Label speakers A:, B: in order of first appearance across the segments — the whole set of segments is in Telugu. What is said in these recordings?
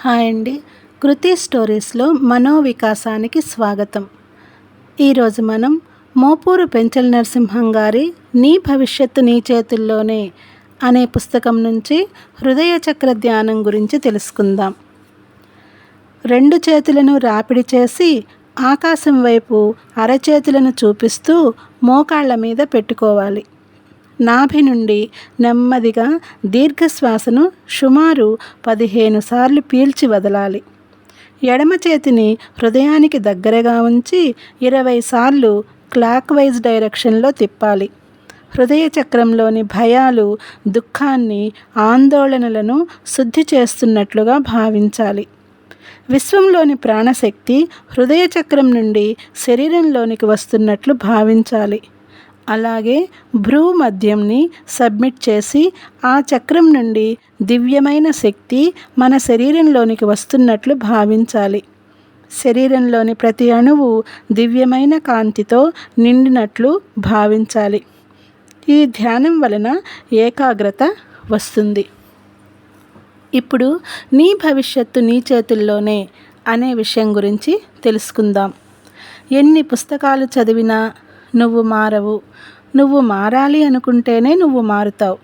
A: హాయ్ అండి. కృతి స్టోరీస్లో మనోవికాసానికి స్వాగతం. ఈరోజు మనం మోపూరు పెంచల నరసింహం గారి నీ భవిష్యత్తు నీ చేతుల్లోనే అనే పుస్తకం నుంచి హృదయ చక్ర ధ్యానం గురించి తెలుసుకుందాం. రెండు చేతులను రాపిడి చేసి ఆకాశం వైపు అరచేతులను చూపిస్తూ మోకాళ్ళ మీద పెట్టుకోవాలి. నాభి నుండి నెమ్మదిగా దీర్ఘశ్వాసను సుమారు పదిహేను సార్లు పీల్చి వదలాలి. ఎడమ చేతిని హృదయానికి దగ్గరగా ఉంచి ఇరవై సార్లు క్లాక్ వైజ్ డైరెక్షన్లో తిప్పాలి. హృదయ చక్రంలోని భయాలు దుఃఖాన్ని ఆందోళనలను శుద్ధి చేస్తున్నట్లుగా భావించాలి. విశ్వంలోని ప్రాణశక్తి హృదయ చక్రం నుండి శరీరంలోనికి వస్తున్నట్లు భావించాలి. అలాగే భ్రూ మద్యంని సబ్మిట్ చేసి ఆ చక్రం నుండి దివ్యమైన శక్తి మన శరీరంలోనికి వస్తున్నట్లు భావించాలి. శరీరంలోని ప్రతి అణువు దివ్యమైన కాంతితో నిండినట్లు భావించాలి. ఈ ధ్యానం వలన ఏకాగ్రత వస్తుంది. ఇప్పుడు నీ భవిష్యత్తు నీ చేతుల్లోనే అనే విషయం గురించి తెలుసుకుందాం. ఎన్ని పుస్తకాలు చదివినా నువ్వు మారవు. నువ్వు మారాలి అనుకుంటేనే నువ్వు మారుతావు.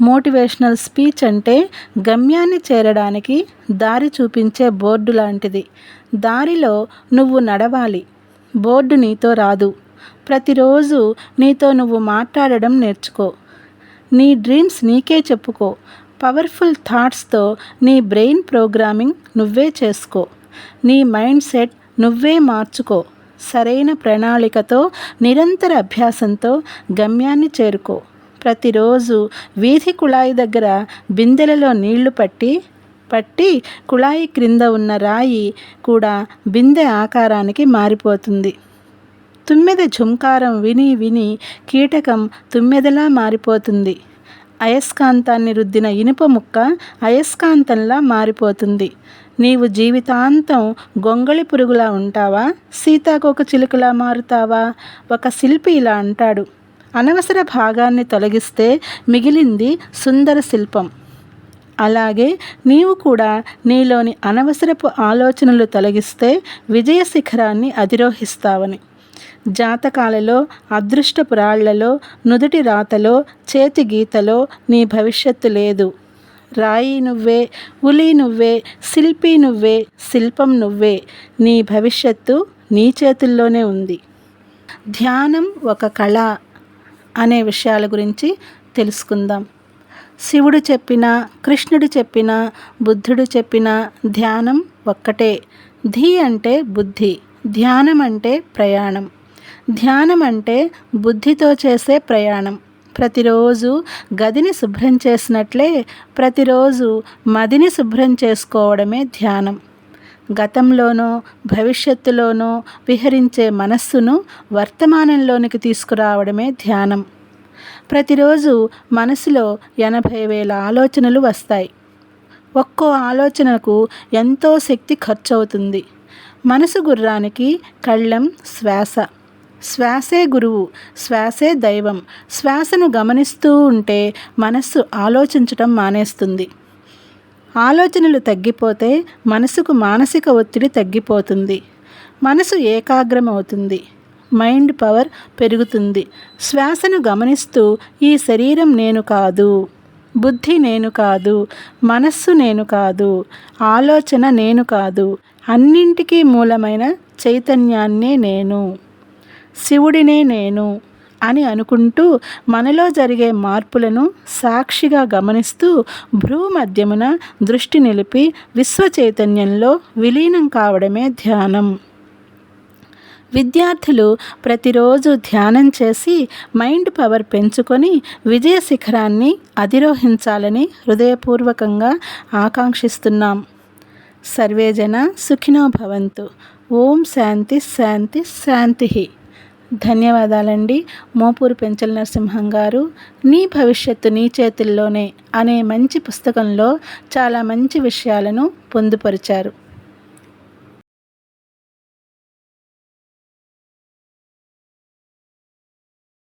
A: మోటివేషనల్ స్పీచ్ అంటే గమ్యాన్ని చేరడానికి దారి చూపించే బోర్డు లాంటిది. దారిలో నువ్వు నడవాలి. బోర్డు నీతో రాదు. ప్రతిరోజు నీతో నువ్వు మాట్లాడడం నేర్చుకో. నీ డ్రీమ్స్ నీకే చెప్పుకో. పవర్ఫుల్ థాట్స్తో నీ బ్రెయిన్ ప్రోగ్రామింగ్ నువ్వే చేసుకో. నీ మైండ్ సెట్ నువ్వే మార్చుకో. సరైన ప్రణాళికతో నిరంతర అభ్యాసంతో గమ్యాన్ని చేరుకో. ప్రతిరోజు వీధి కుళాయి దగ్గర బిందెలలో నీళ్ళు పట్టి పట్టి కుళాయి క్రింద ఉన్న రాయి కూడా బిందె ఆకారానికి మారిపోతుంది. తుమ్మెద ఝుంకారం విని విని కీటకం తుమ్మెదలా మారిపోతుంది. అయస్కాంతాన్ని రుద్దిన ఇనుప ముక్క అయస్కాంతంలా మారిపోతుంది. నీవు జీవితాంతం గొంగళి పురుగులా ఉంటావా? సీతాకోక చిలుకలా మారుతావా? ఒక శిల్పి ఇలా అంటాడు. అనవసర భాగాన్ని తొలగిస్తే మిగిలింది సుందర శిల్పం. అలాగే నీవు కూడా నీలోని అనవసరపు ఆలోచనలు తొలగిస్తే విజయ శిఖరాన్ని అధిరోహిస్తావని. జాతకాలలో అదృష్టపురాళ్ళలో నుదుటి రాతలో చేతి గీతలో నీ భవిష్యత్తు లేదు. రాయి నువ్వే ఉలి నువ్వే శిల్పి నువ్వే శిల్పం నువ్వే నీ భవిష్యత్తు నీ చేతుల్లోనే ఉంది. ధ్యానం ఒక కళ అనే విషయాల గురించి తెలుసుకుందాం. శివుడు చెప్పిన కృష్ణుడు చెప్పిన బుద్ధుడు చెప్పిన ధ్యానం ఒక్కటే. ధీ అంటే బుద్ధి. ధ్యానం అంటే ప్రయాణం. ధ్యానం అంటే బుద్ధితో చేసే ప్రయాణం. ప్రతిరోజు గదిని శుభ్రం చేసినట్లే ప్రతిరోజు మదిని శుభ్రం చేసుకోవడమే ధ్యానం. గతంలోనో భవిష్యత్తులోనో విహరించే మనస్సును వర్తమానంలోనికి తీసుకురావడమే ధ్యానం. ప్రతిరోజు మనసులో ఎనభై వేల ఆలోచనలు వస్తాయి. ఒక్కో ఆలోచనకు ఎంతో శక్తి ఖర్చు అవుతుంది మనసు గుర్రానికి కళ్ళం శ్వాస. శ్వాసే గురువు శ్వాసే దైవం. శ్వాసను గమనిస్తూ ఉంటే మనస్సు ఆలోచించటం మానేస్తుంది. ఆలోచనలు తగ్గిపోతే మనసుకు మానసిక ఒత్తిడి తగ్గిపోతుంది. మనసు ఏకాగ్రమవుతుంది. మైండ్ పవర్ పెరుగుతుంది. శ్వాసను గమనిస్తూ ఈ శరీరం నేను కాదు. బుద్ధి నేను కాదు మనస్సు నేను కాదు ఆలోచన నేను కాదు అన్నింటికీ మూలమైన చైతన్యాన్నే నేను శివుడినే నేను అని అనుకుంటూ మనలో జరిగే మార్పులను సాక్షిగా గమనిస్తూ భ్రూమధ్యమున దృష్టి నిలిపి విశ్వ చైతన్యంలో విలీనం కావడమే ధ్యానం. విద్యార్థులు ప్రతిరోజు ధ్యానం చేసి మైండ్ పవర్ పెంచుకొని విజయ శిఖరాన్ని అధిరోహించాలని హృదయపూర్వకంగా ఆకాంక్షిస్తున్నాం. సర్వేజన సుఖినో భవంతు. ఓం శాంతి శాంతి శాంతి. ధన్యవాదాలండి. మోపూరు పెంచల నరసింహం గారు నీ భవిష్యత్తు నీ చేతుల్లోనే అనే మంచి పుస్తకంలో చాలా మంచి విషయాలను పొందుపరిచారు.